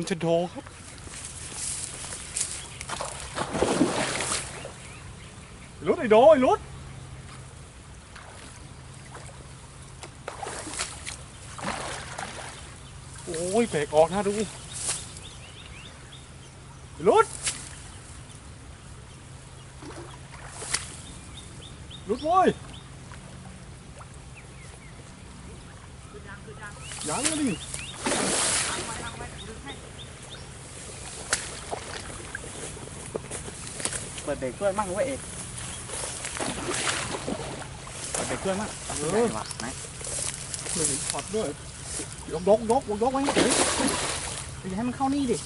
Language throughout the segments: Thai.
นชะโดครับรถไอ้โดไอ้รถโอ้ยเบรกออกนะดูไอ้รถรถโว้ยยังนะดิ เปิดเบรกช่วยมั่งเว้ยเอกเปิดเบรกช่วยมั่งเอใหญ่อว่ะไหนเลยถอดด้วยยกยกยกยกไว้เฉยอย่าให้มันเข้านี่ดิ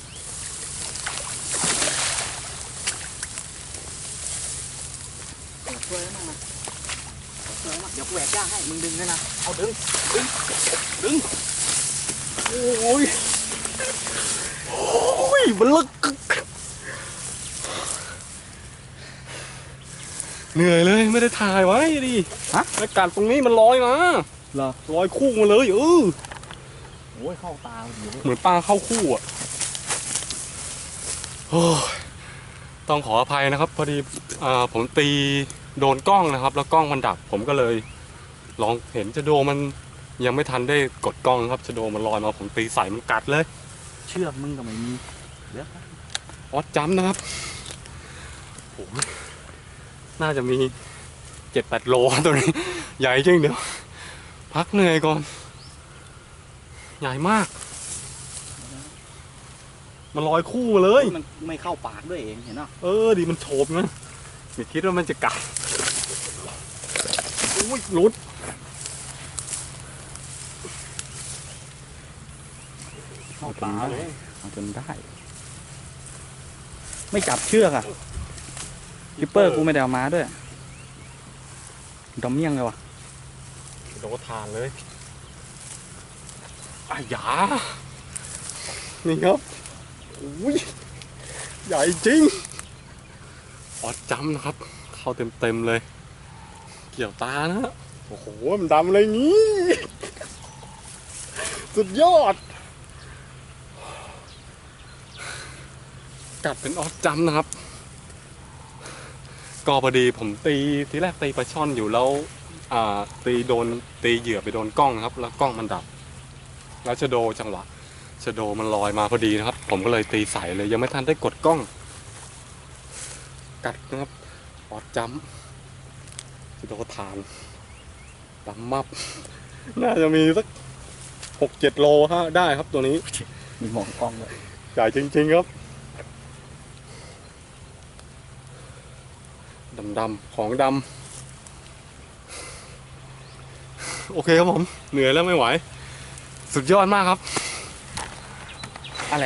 เปิดช่วยมั่งมาเปิดช่วยมั่งเดี๋ยวกูแหวกย่างให้มึงดึงด้วยนะเอาดึงโอ้ย โอ้ยมันลึก เหนื่อยเลยไม่ได้ถ่ายไว้ดิฮะ อากาศตรงนี้มันลอยมาเหรอลอยคู่มาเลยเออโอ้ยเข้าตาเดี๋ยวเหมือนปลาเข้าคู่อะโอ้ยต้องขออภัยนะครับ พอดีอ่าผมตีโดนกล้องนะครับ แล้วกล้องมันดับ ผมก็เลย ลองเห็นจะโดมันยังไม่ทันได้กดกล้องครับจะโดมันลอยมาผมตีใส่มันกัดเลย เชือกมึงก็ไม่มีเดี๋ยวออดจัมป์นะครับโอ้โหน่าจะมีเจ็ดแปดโลตัวนี้ ใหญ่จริงเดี๋ยว พักเหนื่อยก่อน ใหญ่มาก มันลอยคู่มาเลย มันไม่เข้าปากด้วยเองเห็นป่ะเออดีมันโฉบนะไม่คิดว่ามันจะกัดอุ้ยหลุด เข้าตาเลยเอาจนได้ ไม่จับเชือกอะกิปเปอร์กูไม่ได้เอามาด้วยดอมเมี่ยงเลยวะโดนทานเลยอายานี่ครับอุ้ยใหญ่จริง ออดจำนะครับ เข้าเต็มๆเลย เกี่ยวตานะฮะโอ้โห มันดำเลยงี้ สุดยอด กัดเป็นออดจำนะครับ ก็พอดีผมตีทีแรกตีปลาช่อนอยู่แล้วอ่าตีโดนตีเหยื่อไปโดนกล้องนะครับ แล้วกล้องมันดับ แล้วชะโดจังหวะชะโดมันลอยมาพอดีนะครับ ผมก็เลยตีใส่เลยยังไม่ทันได้กดกล้อง กัดนะครับออดจ้ำชะโดทานดำมับ น่าจะมีสักหกเจ็ดโลฮะได้ครับตัวนี้ มีหมองกล้องเลยใหญ่จริง ๆ ครับ ดำๆของดำ โอเคครับผม เหนื่อยแล้วไม่ไหว สุดยอดมากครับ